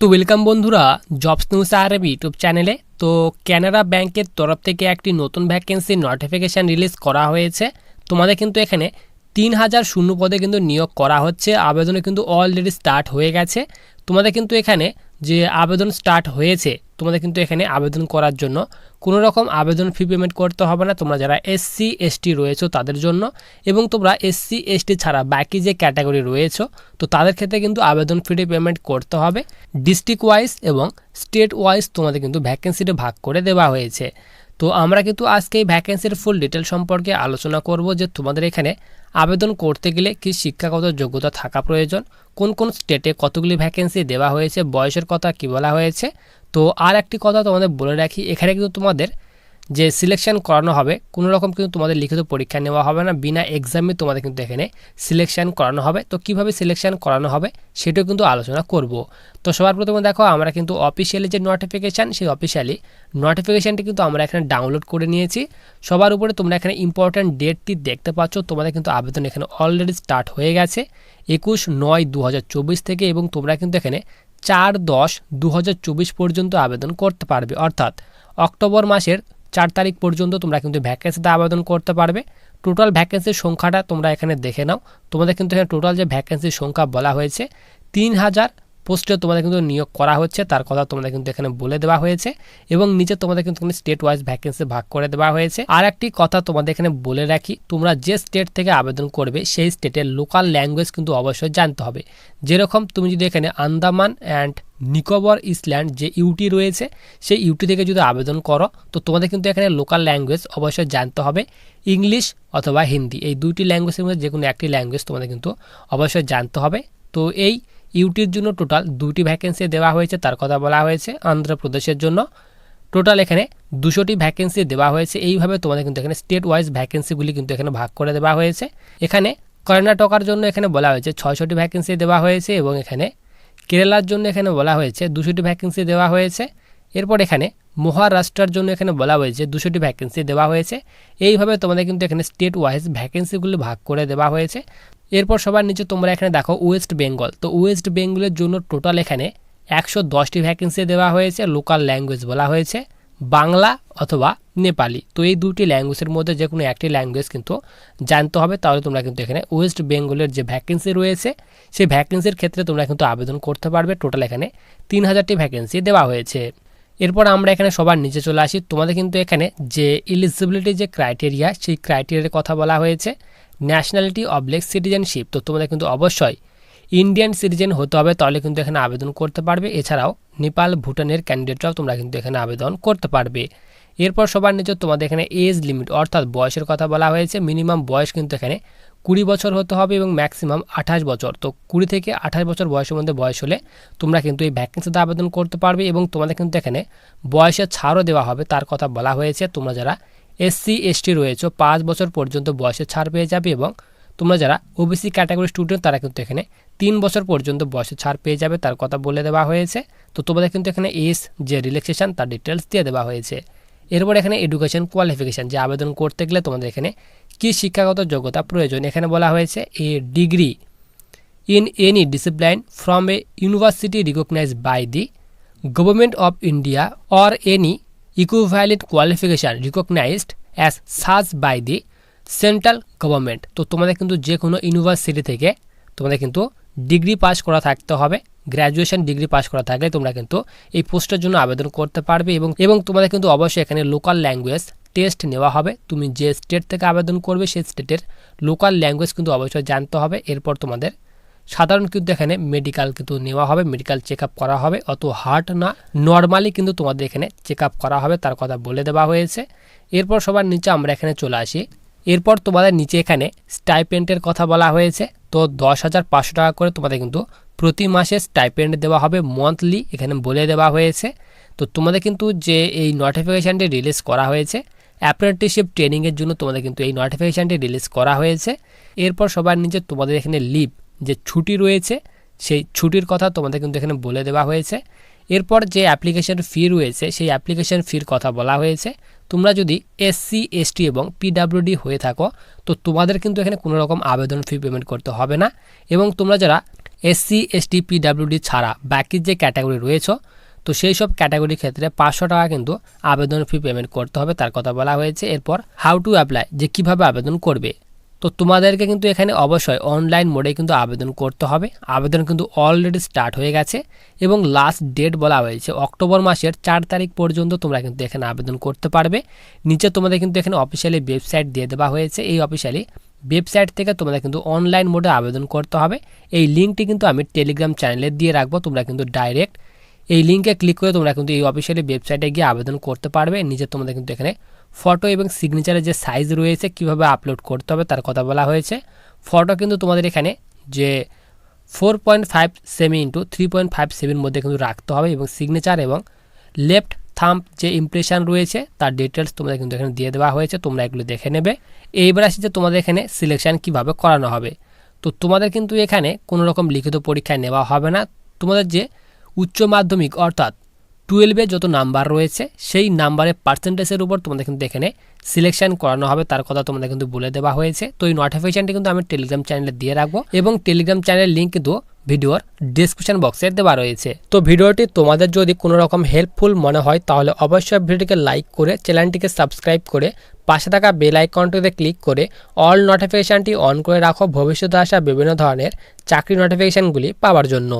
তো ওয়েলকাম বন্ধুরা jobs news আরবি ইউটিউব চ্যানেলে তো ক্যানারা ব্যাংকের তরফ থেকে একটি নতুন ভ্যাকেন্সির নোটিফিকেশান রিলিজ করা হয়েছে। তোমাদের কিন্তু এখানে তিন হাজার শূন্য পদে কিন্তু নিয়োগ করা হচ্ছে। আবেদনে কিন্তু অলরেডি স্টার্ট হয়ে গেছে। তোমাদের কিন্তু এখানে যে আবেদন স্টার্ট হয়েছে তোমাদের কিন্তু এখানে আবেদন করার জন্য কোনো রকম আবেদন ফি পেমেন্ট করতে হবে না। তোমরা যারা এসসি এসটি রয়েছো তাদের জন্য এবং তোমরা এসসি এসটি ছাড়া বাকি যে ক্যাটাগরি রয়েছে, তো তাদের ক্ষেত্রে কিন্তু আবেদন ফি পেমেন্ট করতে হবে। ডিস্ট্রিক্ট ওয়াইজ এবং স্টেট ওয়াইজ তোমাদের কিন্তু ভ্যাকেন্সিটা ভাগ করে দেওয়া হয়েছে। তো আমরা কিন্তু আজকে এই ভ্যাকেন্সির ফুল ডিটেল সম্পর্কে আলোচনা করব যে তোমাদের এখানে আবেদন করতে গেলে কি শিক্ষাগত যোগ্যতা থাকা প্রয়োজন, কোন কোন স্টেটে কতগুলি ভ্যাকেন্সি দেওয়া হয়েছে, বয়সের কথা কি বলা হয়েছে তো আর একটি কথা তোমাদের বলে রাখি, এখানে কিন্তু তোমাদের যে সিলেকশন করানো হবে, কোনো রকম কিন্তু তোমাদের লিখিত পরীক্ষা নেওয়া হবে না। বিনা এক্সামে তোমাদের কিন্তু এখানে সিলেকশন করানো হবে। তো কীভাবে সিলেকশন করানো হবে সেটাও কিন্তু আলোচনা করব। তো সবার প্রথমে দেখো, আমরা কিন্তু অফিসিয়ালি যে নোটিফিকেশান সেই অফিসিয়ালি নোটিফিকেশানটি কিন্তু আমরা এখানে ডাউনলোড করে নিয়েছি। সবার উপরে তোমরা এখানে ইম্পর্ট্যান্ট ডেটটি দেখতে পাচ্ছ। তোমাদের কিন্তু আবেদন এখানে অলরেডি স্টার্ট হয়ে গেছে। একুশ নয় দু থেকে এবং তোমরা কিন্তু এখানে চার দশ দু পর্যন্ত আবেদন করতে পারবে। অর্থাৎ অক্টোবর মাসের চার তারিখ পর্যন্ত তোমরা কিন্তু ভ্যাকেন্সিতে আবেদন করতে পারবে। টোটাল ভ্যাকেন্সির সংখ্যাটা তোমরা এখানে দেখে নাও। তোমাদের কিন্তু এখানে টোটাল যে ভ্যাকেন্সির সংখ্যা বলা হয়েছে, তিন হাজার পোস্টে তোমাদের কিন্তু নিয়োগ করা হচ্ছে, তার কথা তোমাদের কিন্তু এখানে বলে দেওয়া হয়েছে এবং নিচে তোমাদের কিন্তু স্টেট ওয়াইজ ভ্যাকেন্সি ভাগ করে দেওয়া হয়েছে। আর একটি কথা তোমাদের এখানে বলে রাখি, তোমরা যে স্টেট থেকে আবেদন করবে, সেই স্টেটের লোকাল ল্যাঙ্গুয়েজ কিন্তু অবশ্যই জানতে হবে। যেরকম তুমি যদি এখানে আন্দামান অ্যান্ড নিকোবর ইসল্যান্ড যে ইউটি রয়েছে, সেই ইউটি থেকে যদি আবেদন করো, তো তোমাদের কিন্তু এখানে লোকাল ল্যাঙ্গুয়েজ অবশ্যই জানতে হবে, ইংলিশ অথবা হিন্দি। এই দুইটি ল্যাঙ্গুয়েজের মধ্যে যে কোনো একটি ল্যাঙ্গুয়েজ তোমাদের কিন্তু অবশ্যই জানতে হবে। তো এই ইউটির জন্য টোটাল দুটি ভ্যাকেন্সি দেওয়া হয়েছে, তার কথা বলা হয়েছে অন্ধ্রপ্রদেশের জন্য। টোটাল এখানে দুশোটি ভ্যাকেন্সি দেওয়া হয়েছে। এইভাবে তোমাদের কিন্তু এখানে স্টেট ওয়াইজ ভ্যাকেন্সিগুলি কিন্তু এখানে ভাগ করে দেওয়া হয়েছে। এখানে কর্ণাটকার জন্য এখানে বলা হয়েছে ছয়শোটি ভ্যাকেন্সি দেওয়া হয়েছে এবং এখানে কেরালার জন্য এখানে বলা হয়েছে দুশোটি ভ্যাকেন্সি দেওয়া হয়েছে। এরপর এখানে মহারাষ্ট্রের জন্য এখানে বলা হয়েছে দুশোটি ভ্যাকেন্সি দেওয়া হয়েছে। এইভাবে তোমাদের কিন্তু এখানে স্টেট ওয়াইজ ভ্যাকেন্সিগুলি ভাগ করে দেওয়া হয়েছে। এরপর সবার নিচে তোমরা এখানে দেখো ওয়েস্ট বেঙ্গল তো ওয়েস্ট বেঙ্গলের জন্য টোটাল এখানে একশো দশটি ভ্যাকেন্সি দেওয়া হয়েছে লোকাল ল্যাঙ্গুয়েজ বলা হয়েছে, বাংলা অথবা নেপালি। তো এই দুটি ল্যাঙ্গুয়েজের মধ্যে যে কোনো একটি ল্যাঙ্গুয়েজ কিন্তু জানতে হবে, তাহলে তোমরা কিন্তু এখানে ওয়েস্ট বেঙ্গলের যে ভ্যাকেন্সি রয়েছে, সেই ভ্যাকেন্সির ক্ষেত্রে তোমরা কিন্তু আবেদন করতে পারবে। টোটাল এখানে তিন হাজারটি ভ্যাকেন্সি দেওয়া হয়েছে। এরপর আমরা এখানে সবার নিচে চলে আসি। তোমাদের কিন্তু এখানে যে ইলিজিবিলিটি যে ক্রাইটেরিয়া সেই ক্রাইটেরিয়ার কথা বলা হয়েছে। ন্যাশনালিটি অবলেক সিটিজেনশিপ তো তোমাদের কিন্তু অবশ্যই ইন্ডিয়ান সিটিজেন হতে হবে, তাহলে কিন্তু এখানে আবেদন করতে পারবে। এছাড়াও নেপাল, ভুটানের ক্যান্ডিডেটরাও তোমরা কিন্তু এখানে আবেদন করতে পারবে। এরপর সবার নিচে তোমাদের এখানে এজ লিমিট অর্থাৎ বয়সের কথা বলা হয়েছে মিনিমাম বয়স কিন্তু এখানে কুড়ি বছর হতে হবে এবং ম্যাক্সিমাম আঠাশ বছর। তো কুড়ি থেকে আঠাশ বছর বয়সের মধ্যে বয়স হলে তোমরা কিন্তু এই ভ্যাকেন্সিতে আবেদন করতে পারবে এবং তোমাদের কিন্তু এখানে বয়সের ছাড়ও দেওয়া হবে, তার কথা বলা হয়েছে। তোমরা যারা এসসি, এসটি রয়েছে। পাঁচ বছর পর্যন্ত বয়সের ছাড় পেয়ে যাবে এবং তোমরা যারা ওবিসি ক্যাটাগরি স্টুডেন্ট তারা কিন্তু এখানে তিন বছর পর্যন্ত বয়সের ছাড় পেয়ে যাবে তার কথা বলে দেওয়া হয়েছে। তো তোমাদের কিন্তু এখানে এস যে রিল্যাক্সেশন তার ডিটেলস দিয়ে দেওয়া হয়েছে। এরপর এখানে এডুকেশন কোয়ালিফিকেশান যে আবেদন করতে গেলে তোমাদের এখানে কী শিক্ষাগত যোগ্যতা প্রয়োজন? এখানে বলা হয়েছে a degree in any discipline from a university recognise by the government of India or any equivalent qualification recognised as such by the central government তো তোমাদের কিন্তু যে কোনো ইউনিভার্সিটি থেকে তোমাদের কিন্তু ডিগ্রি পাস করা থাকতে হবে গ্র্যাজুয়েশন ডিগ্রি পাস করা থাকলে তোমরা কিন্তু এই পোস্টের জন্য আবেদন করতে পারবে এবং এবং তোমাদের কিন্তু অবশ্যই এখানে লোকাল ল্যাঙ্গুয়েজ টেস্ট নেওয়া হবে। তুমি যে স্টেট থেকে আবেদন করবে, সেই স্টেটের লোকাল ল্যাঙ্গুয়েজ কিন্তু অবশ্যই জানতে হবে। এরপর তোমাদের সাধারণ কিন্তু এখানে মেডিকেল কিন্তু নেওয়া হবে মেডিকেল চেক করা হবে, অত হার্ট না। নর্মালি কিন্তু তোমাদের এখানে চেক করা হবে, তার কথা বলে দেওয়া হয়েছে। এরপর সবার নিচে আমরা এখানে চলে আসি। এরপর তোমাদের নিচে এখানে স্টাইপেন্টের কথা বলা হয়েছে। তো দশ হাজার পাঁচশো টাকা করে তোমাদের কিন্তু প্রতি মাসে স্টাইপেন্ড দেওয়া হবে মান্থলি এখানে বলে দেওয়া হয়েছে। তো তোমাদের কিন্তু যে এই নোটিফিকেশানটি রিলিজ করা হয়েছে অ্যাপ্রেন্টিসশিপ ট্রেনিংয়ের জন্য তোমাদের কিন্তু এই নোটিফিকেশানটি রিলিজ করা হয়েছে। এরপর সবার নিচে তোমাদের এখানে লিভ যে ছুটি রয়েছে, সেই ছুটির কথা তোমাদের কিন্তু এখানে বলে দেওয়া হয়েছে। এরপর যে অ্যাপ্লিকেশন ফি রয়েছে, সেই অ্যাপ্লিকেশন ফির কথা বলা হয়েছে। তোমরা যদি এসসি এসটি এবং পিডাব্লিউডি হয়ে থাকো, তো তোমাদের কিন্তু এখানে কোনো রকম আবেদন ফি পেমেন্ট করতে হবে না। এবং তোমরা যারা এসসি এসটি পিডাব্লিউডি ছাড়া বাকি যে ক্যাটাগরি রয়েছে, তো সেই সব ক্যাটাগরির ক্ষেত্রে পাঁচশো টাকা কিন্তু আবেদন ফি পেমেন্ট করতে হবে, তার কথা বলা হয়েছে। এরপর হাউ টু অ্যাপ্লাই যে কীভাবে আবেদন করবে। তো তোমাদেরকে কিন্তু এখানে অবশ্যই অনলাইন মোডে কিন্তু আবেদন করতে হবে। আবেদন কিন্তু অলরেডি স্টার্ট হয়ে গেছে এবং লাস্ট ডেট বলা হয়েছে, অক্টোবর মাসের চার তারিখ পর্যন্ত তোমরা কিন্তু এখানে আবেদন করতে পারবে। নিচে তোমাদের কিন্তু এখানে অফিসিয়ালি ওয়েবসাইট দিয়ে দেওয়া হয়েছে। এই অফিসিয়ালি ওয়েবসাইট থেকে তোমাদের কিন্তু অনলাইন মোডে আবেদন করতে হবে। এই লিঙ্কটি কিন্তু আমি টেলিগ্রাম চ্যানেলে দিয়ে রাখব, তোমরা কিন্তু ডাইরেক্ট এই লিঙ্কে ক্লিক করে তোমরা কিন্তু এই অফিসিয়ালি ওয়েবসাইটে গিয়ে আবেদন করতে পারবে। নিচে তোমাদের কিন্তু এখানে ফটো এবং সিগনেচারের যে সাইজ রয়েছে, কীভাবে আপলোড করতে হবে তার কথা বলা হয়েছে। ফটো কিন্তু তোমাদের এখানে যে four point five semi into three point five সেমির মধ্যে কিন্তু রাখতে হবে এবং সিগনেচার এবং লেফট থাম্প যে ইমপ্রেশন রয়েছে, তার ডিটেলস তোমাদের কিন্তু এখানে দিয়ে দেওয়া হয়েছে, তোমরা এগুলো দেখে নেবে। এইবার আসি যে তোমাদের এখানে সিলেকশন কীভাবে করানো হবে। তো তোমাদের কিন্তু এখানে কোনো রকম লিখিত পরীক্ষায় নেওয়া হবে না। তোমাদের যে উচ্চ মাধ্যমিক অর্থাৎ টুয়েলভে যত নাম্বার রয়েছে, সেই নাম্বারের পার্সেন্টেজের উপর তোমাদের কিন্তু এখানে সিলেকশন করানো হবে। তার কথা তোমাদের কিন্তু বলে দেওয়া হয়েছে। তো এই নোটিফিকেশনটি কিন্তু আমি টেলিগ্রাম চ্যানেলে দিয়ে রাখব এবং টেলিগ্রাম চ্যানেলের লিঙ্ক কিন্তু ভিডিওর ডিসক্রিপশন বক্সে দেওয়া রয়েছে। তো ভিডিওটি তোমাদের যদি কোনো রকম হেল্পফুল মনে হয়, তাহলে অবশ্যই ভিডিওটিকে লাইক করে চ্যানেলটিকে সাবস্ক্রাইব করে পাশে থাকা বেল আইকনটিতে ক্লিক করে অল নোটিফিকেশানটি অন করে রাখো। ভবিষ্যতে আসা বিভিন্ন ধরনের চাকরি নোটিফিকেশানগুলি পাওয়ার জন্য।